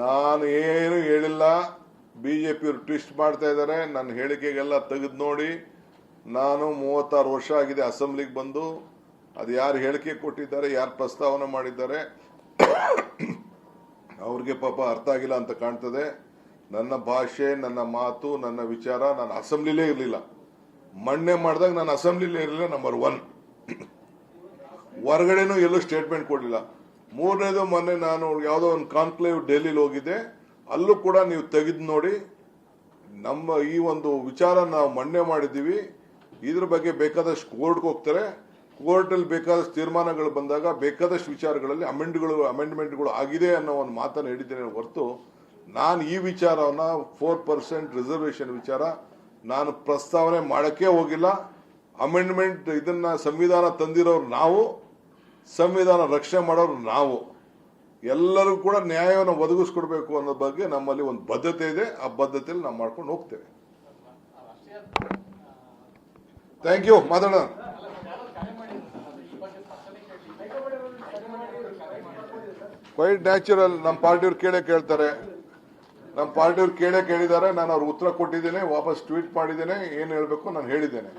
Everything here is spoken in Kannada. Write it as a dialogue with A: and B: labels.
A: ನಾನು ಏನು ಹೇಳಿಲ್ಲ. ಬಿಜೆಪಿಯವರು ಟ್ವಿಸ್ಟ್ ಮಾಡ್ತಾ ಇದ್ದಾರೆ. ನನ್ನ ಹೇಳಿಕೆಗೆಲ್ಲ ತೆಗೆದು ನೋಡಿ. ನಾನು ಮೂವತ್ತಾರು ವರ್ಷ ಆಗಿದೆ ಅಸೆಂಬ್ಲಿಗೆ ಬಂದು. ಅದು ಯಾರು ಹೇಳಿಕೆ ಕೊಟ್ಟಿದ್ದಾರೆ, ಯಾರು ಪ್ರಸ್ತಾವನೆ ಮಾಡಿದ್ದಾರೆ, ಅವ್ರಿಗೆ ಪಾಪ ಅರ್ಥ ಆಗಿಲ್ಲ ಅಂತ ಕಾಣ್ತದೆ. ನನ್ನ ಭಾಷೆ, ನನ್ನ ಮಾತು, ನನ್ನ ವಿಚಾರ ನಾನು ಅಸೆಂಬ್ಲಿಲೇ ಇರಲಿಲ್ಲ. ಮಣ್ಣೆ ಮಾಡಿದಾಗ ನಾನು ಅಸೆಂಬ್ಲಿಲೇ ಇರಲಿಲ್ಲ ನಂಬರ್ ಒನ್ ಹೊರಗಡೆನೂ ಎಲ್ಲೂ ಸ್ಟೇಟ್ಮೆಂಟ್ ಕೊಡಲಿಲ್ಲ. ಮೂರನೇದು ಮೊನ್ನೆ ನಾನು ಯಾವುದೋ ಒಂದು ಕಾನ್ಕ್ಲೇವ್ ಡೆಲ್ಲಿಲಿ ಹೋಗಿದ್ದೆ. ಅಲ್ಲೂ ಕೂಡ ನೀವು ತೆಗೆದು ನೋಡಿ, ನಮ್ಮ ಈ ಒಂದು ವಿಚಾರ ನಾವು ಮಂಡನೆ ಮಾಡಿದ್ದೀವಿ. ಇದ್ರ ಬಗ್ಗೆ ಬೇಕಾದಷ್ಟು ಕೋರ್ಟ್ಗೆ ಹೋಗ್ತಾರೆ. ಕೋರ್ಟಲ್ಲಿ ಬೇಕಾದಷ್ಟು ತೀರ್ಮಾನಗಳು ಬಂದಾಗ ಬೇಕಾದಷ್ಟು ವಿಚಾರಗಳಲ್ಲಿ ಅಮೆಂಡ್ಗಳು ಅಮೆಂಡ್ಮೆಂಟ್ಗಳು ಆಗಿದೆ ಅನ್ನೋ ಒಂದು ಮಾತನ್ನು ಹೇಳಿದ್ದೇನೆ ಹೊರತು, ನಾನು ಈ ವಿಚಾರವನ್ನು ಫೋರ್ ಪರ್ಸೆಂಟ್ ರಿಸರ್ವೇಷನ್ ವಿಚಾರ ನಾನು ಪ್ರಸ್ತಾವನೆ ಮಾಡೋಕ್ಕೆ ಹೋಗಿಲ್ಲ. ಅಮೆಂಡ್ಮೆಂಟ್ ಇದನ್ನ ಸಂವಿಧಾನ ತಂದಿರೋರು ನಾವು. ಸಂವಿಧಾನ ರಕ್ಷಣೆ ಮಾಡೋರು ನಾವು. ಎಲ್ಲರಿಗೂ ಕೂಡ ನ್ಯಾಯವನ್ನು ಒದಗಿಸ್ಕೊಡ್ಬೇಕು ಅನ್ನೋ ಬಗ್ಗೆ ನಮ್ಮಲ್ಲಿ ಒಂದು ಬದ್ಧತೆ ಇದೆ. ಆ ಬದ್ಧತೆಯಲ್ಲಿ ನಾವು ಮಾಡ್ಕೊಂಡು ಹೋಗ್ತೇವೆ. ಥ್ಯಾಂಕ್ ಯು ಮಾತಾಡೋಣ. ಕ್ವೈಟ್ ನ್ಯಾಚುರಲ್ ನಮ್ಮ ಪಾರ್ಟಿಯವ್ರು ಕೇಳೇ ಕೇಳ್ತಾರೆ. ನಮ್ಮ ಪಾರ್ಟಿಯವ್ರು ಕೇಳೇ ಕೇಳಿದ್ದಾರೆ. ನಾನು ಅವ್ರಿಗೆ ಉತ್ತರ ಕೊಟ್ಟಿದ್ದೇನೆ, ವಾಪಸ್ ಟ್ವೀಟ್ ಮಾಡಿದ್ದೇನೆ, ಏನು ಹೇಳಬೇಕು ನಾನು ಹೇಳಿದ್ದೇನೆ.